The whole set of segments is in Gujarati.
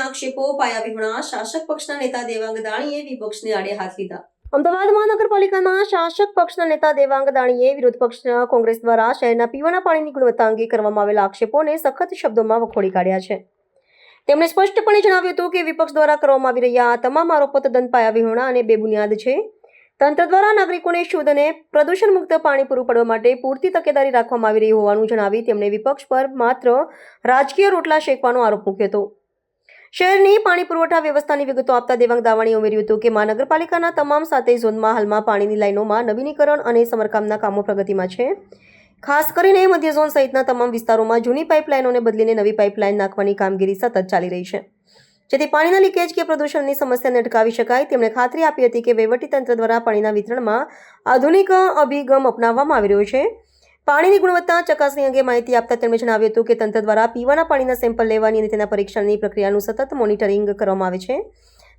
આક્ષેપો પાયા વિહોણા. શાસક પક્ષના નેતા દેવાંગ દાણીએ વિપક્ષને આડે હાથ લીધા. અમદાવાદ મહાનગરપાલિકાના શાસક પક્ષના નેતા દેવાંગ દાણીએ વિરોધ પક્ષના કોંગ્રેસ દ્વારા શહેરના પીવાના પાણીની ગુણવત્તા અંગે કરવામાં આવેલા આક્ષેપોને સખત શબ્દોમાં વખોડી કાઢ્યા છે. તેમણે સ્પષ્ટપણે જણાવ્યું હતું કે વિપક્ષ દ્વારા કરવામાં આવી રહ્યા આ તમામ આરોપો તદ્દન પાયા વિહોણા અને બેબુનિયાદ છે. તંત્ર દ્વારા નાગરિકોને શુદ્ધ અને પ્રદૂષણ મુક્ત પાણી પૂરું પાડવા માટે પૂરતી તકેદારી રાખવામાં આવી રહી હોવાનું જણાવી તેમણે વિપક્ષ પર માત્ર રાજકીય રોટલા શેકવાનો આરોપ મૂક્યો હતો. શહેરની પાણી પુરવઠા વ્યવસ્થાની વિગતો આપતા દેવાંગ દાવાણીએ ઉમેર્યું હતું કે મહાનગરપાલિકાના તમામ સાતેય ઝોનમાં હાલમાં પાણીની લાઈનોમાં નવીનીકરણ અને સમારકામના કામો પ્રગતિમાં છે. ખાસ કરીને મધ્ય ઝોન સહિતના તમામ વિસ્તારોમાં જૂની પાઇપલાઇનોને બદલીને નવી પાઇપલાઇન નાખવાની કામગીરી સતત ચાલી રહી છે. જેથી પાણીના લીકેજ કે પ્રદૂષણની સમસ્યાને અટકાવી શકાય, તેમણે ખાતરી આપી હતી કે વહીવટીતંત્ર દ્વારા પાણીના વિતરણમાં આધુનિક અભિગમ અપનાવવામાં આવી રહ્યો છે. પાણીની ગુણવત્તા, ચકાસણી અંગે માહિતી આપતા તેમણે જણાવ્યું હતું કે તંત્ર દ્વારા પીવાના પાણીના સેમ્પલ લેવાની અને તેના પરીક્ષણની પ્રક્રિયાનું સતત મોનિટરિંગ કરવામાં આવે છે.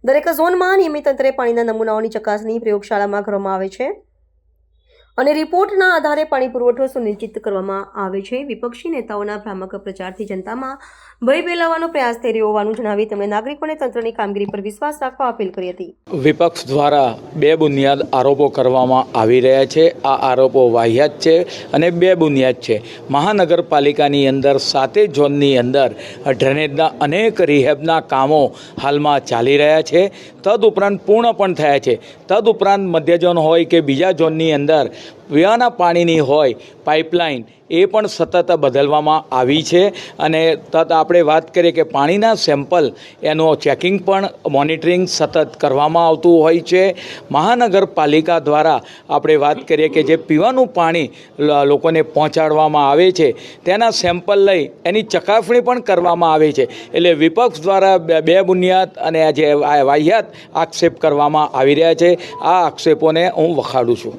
દરેક ઝોનમાં નિયમિત અંતરે પાણીના નમૂનાઓની ચકાસણી પ્રયોગશાળામાં કરવામાં આવે છે. અને રિપોર્ટના આધારે પાણી પુરવઠો સુનિશ્ચિત કરવામાં આવે છે. વિપક્ષી નેતાઓના ભ્રામક પ્રચારથી જનતામાં ભય ફેલાવવાનો પ્રયાસ થઈ રહ્યો હોવાનું જણાવી તેમણે નાગરિકોને તંત્રની કામગીરી પર વિશ્વાસ રાખવા અપીલ કરી હતી. વિપક્ષ દ્વારા બે બુનિયાદ આરોપો કરવામાં આવી રહ્યા છે. આ આરોપો વાહિયાત છે અને બે બુનિયાદ છે. મહાનગરપાલિકાની અંદર સાતે ઝોનની અંદર ડ્રેનેજના અનેક રિહેબના કામો હાલમાં ચાલી રહ્યા છે. તદુપરાંત પૂર્ણ પણ થયા છે. તદુપરાંત મધ્ય ઝોન હોય કે બીજા ઝોનની અંદર પીવાના પાણીની હોય, પાઇપલાઇન, એ પણ સતત બદલવામાં આવી છે. અને તત આપણે વાત કરીએ કે પાણીના સેમ્પલ, એનું ચેકિંગ પણ મોનિટરિંગ સતત કરવામાં આવતું હોય છે. મહાનગરપાલિકા દ્વારા આપણે વાત કરીએ કે જે પીવાનું પાણી લોકોને પહોંચાડવામાં આવે છે, તેના સેમ્પલ લઈ એની ચકાસણી પણ કરવામાં આવે છે. એટલે વિપક્ષ દ્વારા બે- બુનિયાદ અને જે વાહિયાત આક્ષેપ કરવામાં આવી રહ્યા છે. આ આક્ષેપોને હું વખાડું છું.